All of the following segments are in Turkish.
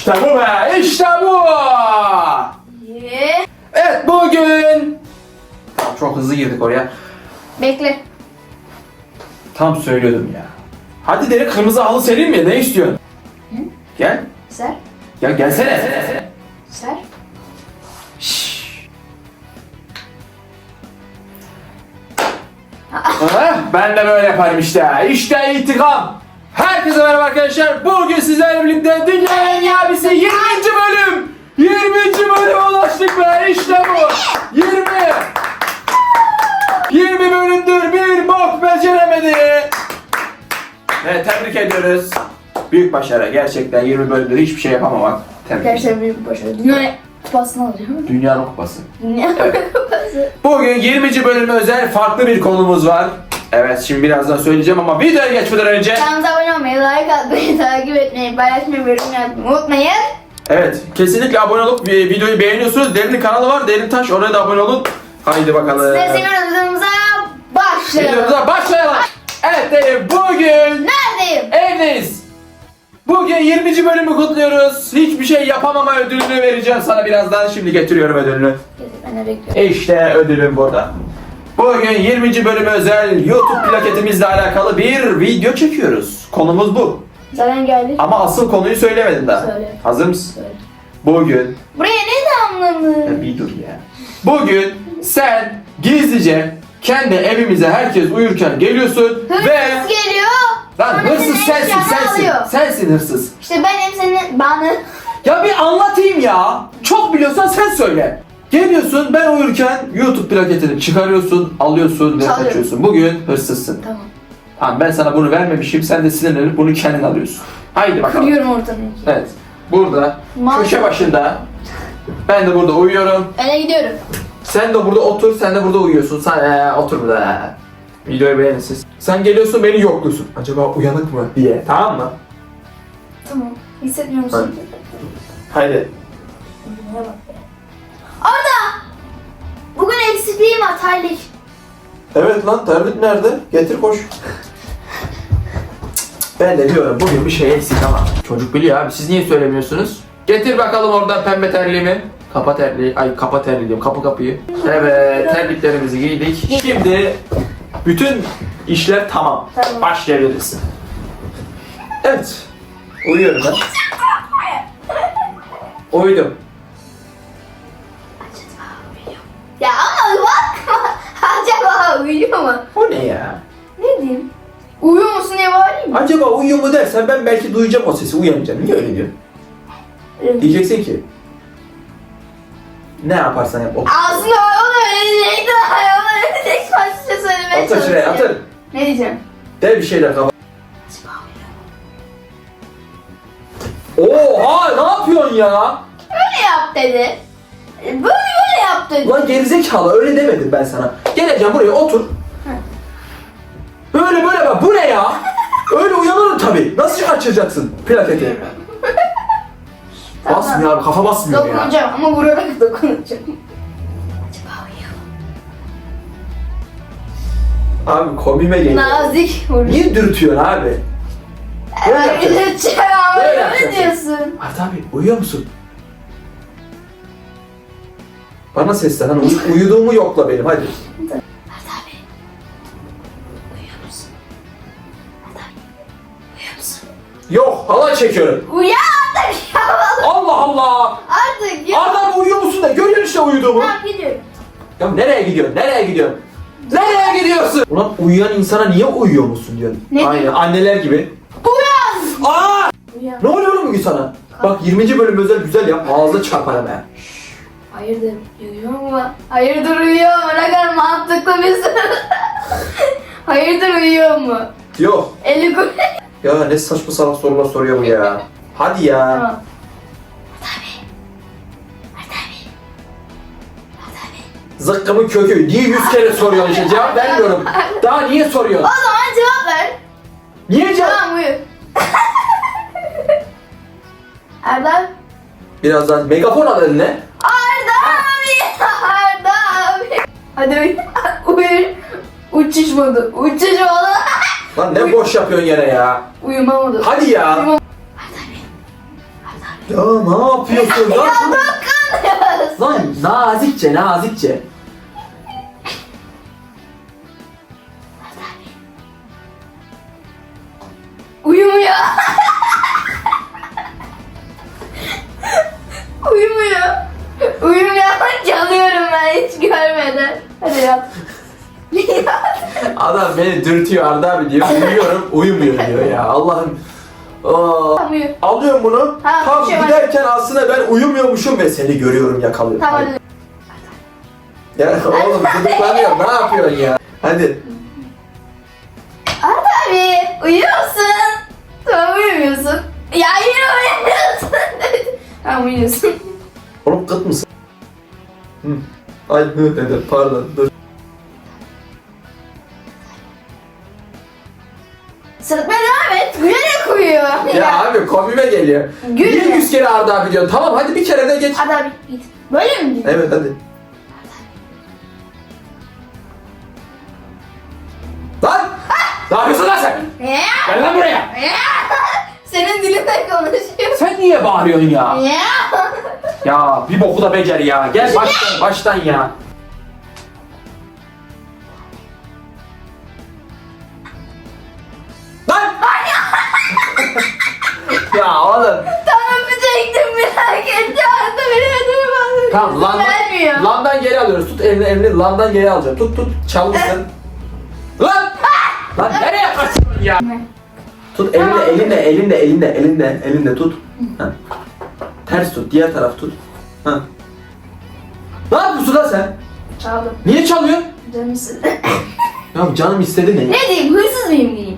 İşte bu be, işte bu. Ye. Evet bugün. Çok hızlı girdik oraya. Bekle. Tam söylüyordum ya. Hadi deri kırmızı halı sereyim mi? Ne istiyorsun? Gel. Ser. Ya gelsene. Ser. Şşş. Ah, ben de böyle yaparım işte. İşte intikam. Herkese merhaba arkadaşlar. Bugün sizlerle birlikte Dünya En İyi Abisi 20. bölüm. 20. bölüme ulaştık be. İşte bu. 20. 20 bölümdür bir bok beceremedi. Evet tebrik ediyoruz. Büyük başarı. Gerçekten 20 bölümde hiçbir şey yapamamak. Tebrik. Gerçekten büyük bir başarı. Dünya kupasını alıyorum. Dünyanın kupası. Dünya Evet. kupası. Bugün 20. bölüme özel farklı bir konumuz var. Evet şimdi birazdan söyleyeceğim ama videoya geçmeden önce Kanalımıza abone olmayı, like atmayı, takip etmeyi, paylaşmayı, yorum yapmayı unutmayın. Evet kesinlikle abone olup vi- videoyu beğeniyorsunuz. Derin kanalı var Derin Taş oraya da abone olun. Haydi bakalım. Seviyoruz videomuza başlayalım. Videomuza başlayalım. Evet Derin bugün Neredeyim? evdeyiz. Bugün 20. bölümü kutluyoruz. Hiçbir şey yapamama ödülünü vereceğim sana birazdan. Şimdi getiriyorum ödülünü. Ben de bekliyorum. İşte ödülüm burada. Bugün 20. bölüme özel YouTube plaketimizle alakalı bir video çekiyoruz. Konumuz bu. Zaten geldik. Ama asıl konuyu söylemedim daha. Söyle. Hazır mısın? Söyle. Bugün Buraya ne damladı? Ya bir dur ya. Bugün sen gizlice kendi evimize herkes uyurken geliyorsun Hırsız ve geliyor. lan sonra hırsız senin sensin sensin. alıyor. Sensin hırsız. İşte benim senin bana Ya bir anlatayım ya. Çok biliyorsan sen söyle. Geliyorsun ben uyurken YouTube plaketini çıkarıyorsun, alıyorsun ve Çalıyorum. kaçıyorsun. Bugün hırsızsın. Tamam. Tamam ben sana bunu vermemişim. Sen de sinirlenip bunu kendin alıyorsun. Haydi bakalım. Kırıyorum ortalığı. Evet. Burada Ma- köşe başında ben de burada uyuyorum. Öne gidiyorum. Sen de burada otur, sen de burada uyuyorsun. Sen ee, otur burada. Videoyu beğenin siz. Sen geliyorsun beni yokluyorsun. Acaba uyanık mı diye. Tamam mı? Tamam. Hissetmiyor musun? Haydi. Neye bak eksikliğim var terlik. Evet lan terlik nerede? Getir koş. Ben de diyorum bugün bir şey eksik ama. Çocuk biliyor abi siz niye söylemiyorsunuz? Getir bakalım oradan pembe terliğimi. Kapa terliği, ay kapa terliği diyorum, kapı kapıyı. Evet, terliklerimizi giydik. Şimdi bütün işler tamam. Tamam. Başlayabiliriz. Evet. Uyuyorum ben. Uyudum. Dersen ben belki duyacağım o sesi uyanacağım. Niye öyle diyorsun? Diyeceksin ki ne yaparsan yap. Aslında o da öyle diyecekti. Ona öyle diyecek. Başka şey söylemeye şuraya çalışıyor. otur. Ne diyeceğim? De bir şeyler kafa. Oha ne yapıyorsun ya? Böyle yap dedi. E, Böyle böyle yap dedi. Lan gerizekalı öyle demedim ben sana. Geleceğim buraya otur. Böyle böyle bak bu ne ya? Öyle uyanırım tabii. Nasıl açacaksın plaketi? Tamam. Basmıyor abi kafa basmıyor ya. Dokunacağım ama vurarak dokunacağım. Acaba uyuyor mu? Abi komime geliyor. Nazik vuruş. Niye dürtüyorsun abi? Böyle Öyle yapacaksın. diyeceğim ama Böyle öyle yapacaksın. diyorsun. Arda abi uyuyor musun? Bana seslen hani uy- uyuduğumu yokla benim hadi. Yok halay çekiyorum. Uyan artık ya. Allah Allah. Artık ya. Arda uyuyor musun da görüyorsun işte uyuduğumu. Tamam gidiyorum. Ya nereye gidiyorsun? Nereye gidiyorsun? Nereye gidiyorsun? Ulan uyuyan insana niye uyuyor musun diyorsun. Ne Aynen anneler gibi. Uyan. Aa! Uyan. Ne oluyor oğlum bugün sana? Bak 20. bölüm özel güzel yap. Ağzına çarpar hemen. Hayırdır uyuyor mu? Hayırdır uyuyor mu? Ne kadar mantıklı bir soru. Hayırdır uyuyor mu? Yok. Eli. Ya ne saçma salak sorular soruyor bu ya. Hadi ya. Tamam. Zıkkımın kökü. Niye yüz kere soruyorsun işte cevap vermiyorum. Daha niye O soruyorsun? zaman cevap ver. Niye cevap? Tamam uyu. Arda. Birazdan megafon al eline. Arda abi. Arda abi. Hadi uyu. Uyu. Uçuş modu. Uçuş modu. Lan ne boş yapıyorsun yine ya. Uyuma modu. Hadi ya. Ya ne yapıyorsun? Lan, lan nazikçe nazikçe. Beni dürtüyor Arda abi diyor. Uyuyorum uyumuyor diyor ya. Allah'ım. Aa, Uyuyor. alıyorum bunu. Ha, Tam şey var. giderken aslında ben uyumuyormuşum ve seni görüyorum yakalıyorum. Tamam. Hadi. Ya oğlum gıdıklanıyor ne yapıyorsun ya? Hadi. Arda abi uyuyorsun. Tamam uyumuyorsun. Ya yine uyumuyorsun. tamam uyuyorsun. Oğlum kıt mısın? Hı. Ay hı dedi pardon dur. Sırıtmaya devam et. Gülerek uyuyor. Ya abi komime geliyor. Gül. Niye yüz kere Arda abi diyorsun? Tamam hadi bir kere de geç. Arda abi git. Böyle mi gidiyor? Evet hadi. Lan! Ne yapıyorsun lan sen? Gel lan buraya. Ya. Senin dilinde konuşuyor. Sen niye bağırıyorsun ya? Ya. Ya bir boku da becer ya. Gel baştan baştan ya. Ya oğlum. Tam öpecektim merak etti. Arda beni duymadı. Tamam landan, Vermiyor. landan geri alıyoruz. Tut elini elini landan geri alacağım. Tut tut çalmışsın. lan! Lan nereye kaçıyorsun ya? Tut elinde elinde elinde elinde elinde elinde tut. Ha. Ters tut diğer taraf tut. Ha. Ne yapıyorsun lan sen? Çaldım. Niye çalıyorsun? Canım istedi. Ya canım istedi ne? ne diyeyim? Hırsız mıyım diyeyim?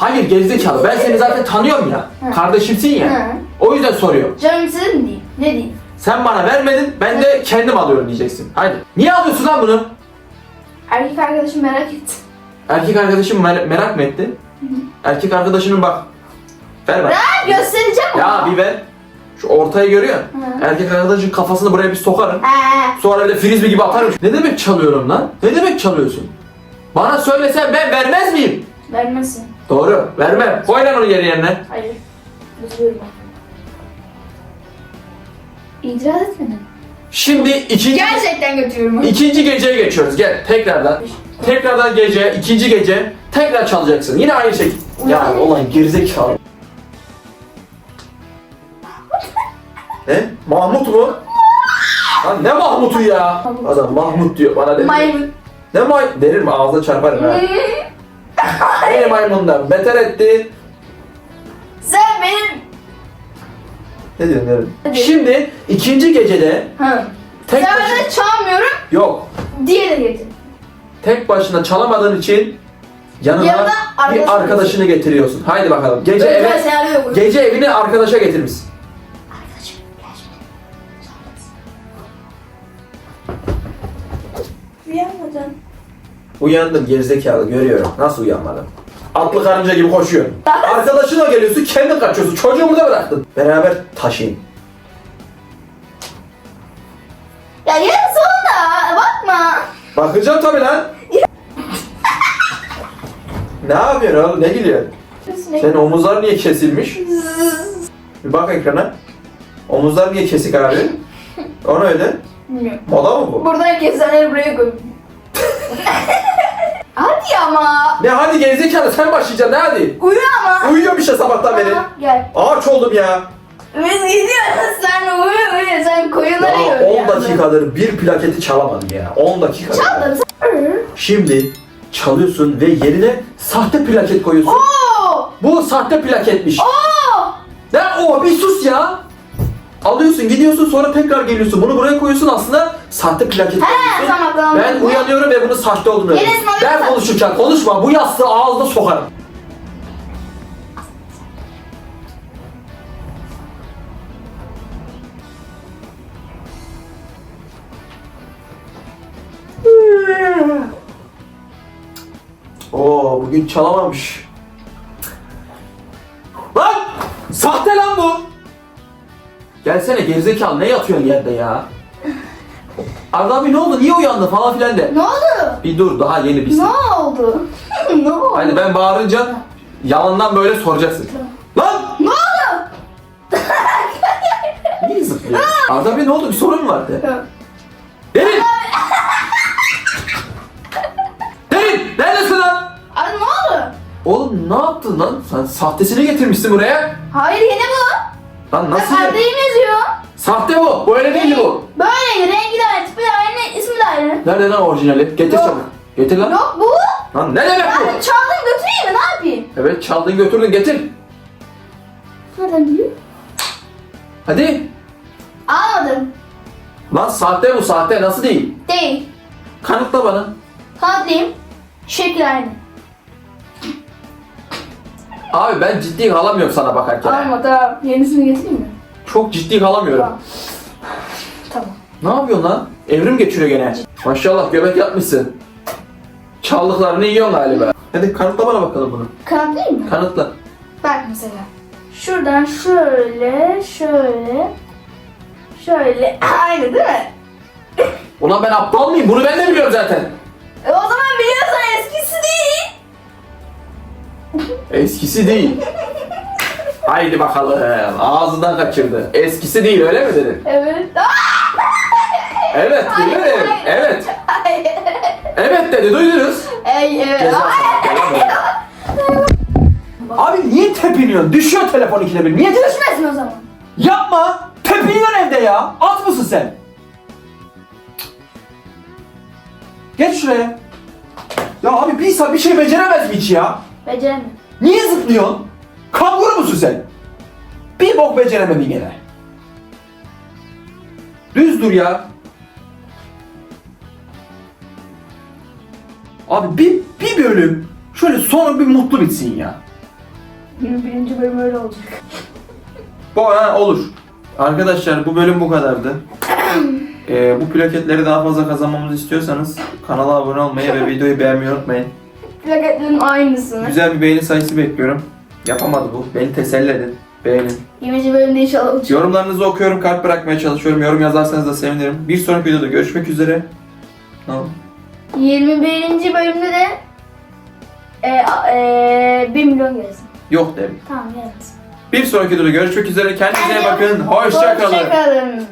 Hayır gerizekalı. Ben seni zaten tanıyorum ya. Hı. Kardeşimsin ya. Hı. O yüzden soruyorum. Canım istedi mi diyeyim? Ne diyeyim? Sen bana vermedin, ben de kendim alıyorum diyeceksin. Haydi. Niye alıyorsun lan bunu? Erkek arkadaşım merak etti. Erkek arkadaşım mer- merak mı etti? Erkek arkadaşının bak. Ver bak. Ben göstereceğim Ya bir ver. Şu ortayı görüyorsun. Hı. Erkek arkadaşın kafasını buraya bir sokarım. He. Sonra bir de frisbee gibi atarım. Ne demek çalıyorum lan? Ne demek çalıyorsun? Bana söylesen ben vermez miyim? Vermesin. Doğru. Vermem. Koy lan onu geri yerine. Hayır. Üzülüyorum. İtiraz etmedin. Şimdi ikinci, Gerçekten götürüyorum onu. ikinci geceye geçiyoruz. Gel tekrardan. Tekrardan gece, ikinci gece tekrar çalacaksın. Yine aynı şey. Ya olan gerizekalı. ne? Mahmut mu? Lan ne Mahmut'u ya? Adam Mahmut diyor bana dedi. Maymun. Ne may... Derir mi? Ağzına çarparım ha. Beni maymundan beter etti. Sen benim... Ne diyorsun. Hadi. Şimdi ikinci gecede Ha. tek Sen başına... çalmıyorum. Yok. Diğeri getir. Tek başına çalamadığın için yanına Yanına bir arkadaşını arkadaşını getiriyorsun. Haydi bakalım. Gece Özel eve senaryo bu. gece evine arkadaşa getirmişsin. Arkadaşım gel şimdi. Uyanmadın. Uyandım gerizekalı görüyorum. Nasıl uyanmadım? Atlı karınca gibi koşuyorsun. Arkadaşına geliyorsun kendin kaçıyorsun. Çocuğu burada bıraktın. Beraber taşıyın. Ya yarın sonunda bakma. Bakacağım tabii lan. ne yapıyorsun oğlum? Ne gülüyorsun? Senin omuzlar niye kesilmiş? Bir bak ekrana. Omuzlar niye kesik abi? O ne öyle? Bilmiyorum. Moda mı bu? Buradan kesenleri buraya koy. hadi ama. Ne hadi gerizekalı sen başlayacaksın ne hadi? Uyu ama. Uyuyorum işte sabahtan beri. Aha, Gel. Ağaç oldum ya. Biz gidiyoruz sen uyu uyu sen koyunlara Ya gör 10 dakikadır bir plaketi çalamadım ya. 10 dakika. Çaldın sen. Şimdi çalıyorsun ve yerine sahte plaket koyuyorsun. Oo! Bu sahte plaketmiş. Oo! Ne o bir sus ya. Alıyorsun gidiyorsun sonra tekrar geliyorsun. Bunu buraya koyuyorsun aslında sahte plaket He tamam tamam. Ben uyanıyorum ve bunun sahte olduğunu Enes öğreniyorum. bana Ben bak. konuşurken konuşma. Bu yastığı ağzına sokarım. Oo bugün çalamamış. Lan! Sahte lan bu! Gelsene gerizekalı ne yatıyorsun yerde ya? Arda abi ne oldu? Niye uyandın falan filan de. Ne oldu? Bir dur daha yeni bir Ne oldu? ne oldu? Hadi ben bağırınca yalandan böyle soracaksın. Lan! Ne oldu? Arda Bey ne oldu? Bir sorun mu vardı? Derin! Derin! Neredesin lan? Abi ne oldu? Oğlum ne yaptın lan? Sen sahtesini getirmişsin buraya. Hayır yeni bu. Lan Bak nasıl? Arda'yım yazıyor. Sahte bu. Bu öyle değil bu. Böyle rengi de aynı, tipi de aynı, ismi de aynı. Nerede lan orijinali? Getir Yok. çabuk. Getir lan. Yok bu. Lan ne demek bu? Ben çaldım götüreyim mi? Ne yapayım? Evet çaldın götürdün getir. Nereden biliyor? Hadi. Almadım. Lan sahte bu sahte nasıl değil? Değil. Kanıtla bana. Kanıtlayayım. Şekil aynı. Abi ben ciddi kalamıyorum sana bakarken. Alma tamam. Yenisini getireyim mi? Çok ciddi kalamıyorum. Tamam. Tamam. Ne yapıyorsun lan? Evrim geçiriyor gene. Maşallah göbek yapmışsın. Çaldıklarını yiyorsun galiba. Hadi kanıtla bana bakalım bunu. Kanıtlayayım mı? Kanıtla. Bak mesela. Şuradan şöyle, şöyle, şöyle. Aynı değil mi? Ulan ben aptal mıyım? Bunu ben de biliyorum zaten. E o zaman Eskisi değil. Haydi bakalım. Ağzından kaçırdı. Eskisi değil öyle mi dedin? Evet. Evet bilirim. hayır. Evet. Hayır. Evet dedi duydunuz. Ey, evet. Ceza. Abi niye tepiniyorsun? Düşüyor telefon ikide bir. Niye tepiniyorsun? Düşmesin o zaman. Yapma! Tepiniyorsun evde ya. At mısın sen? Geç şuraya. Ya abi bir insan bir şey beceremez mi hiç ya? Beceremiyorum. Niye zıplıyorsun? Kanguru musun sen? Bir bok beceremedin gene. Düz dur ya. Abi bir, bir bölüm şöyle sonu bir mutlu bitsin ya. 21. bölüm öyle olacak. Bu ha, olur. Arkadaşlar bu bölüm bu kadardı. Ee, bu plaketleri daha fazla kazanmamızı istiyorsanız kanala abone olmayı ve videoyu beğenmeyi unutmayın. Plaketlerin aynısını. Güzel bir beğeni sayısı bekliyorum. Yapamadı bu. Beni teselli edin. Beğenin. 20. bölümde inşallah olacak. Yorumlarınızı okuyorum, kalp bırakmaya çalışıyorum. Yorum yazarsanız da sevinirim. Bir sonraki videoda görüşmek üzere. Tamam. 21. bölümde de e, e, 1 milyon gelsin. Yok derim. Tamam gelsin. Bir sonraki videoda görüşmek üzere. Kendinize iyi bakın. Hoşçakalın. Hoşçakalın.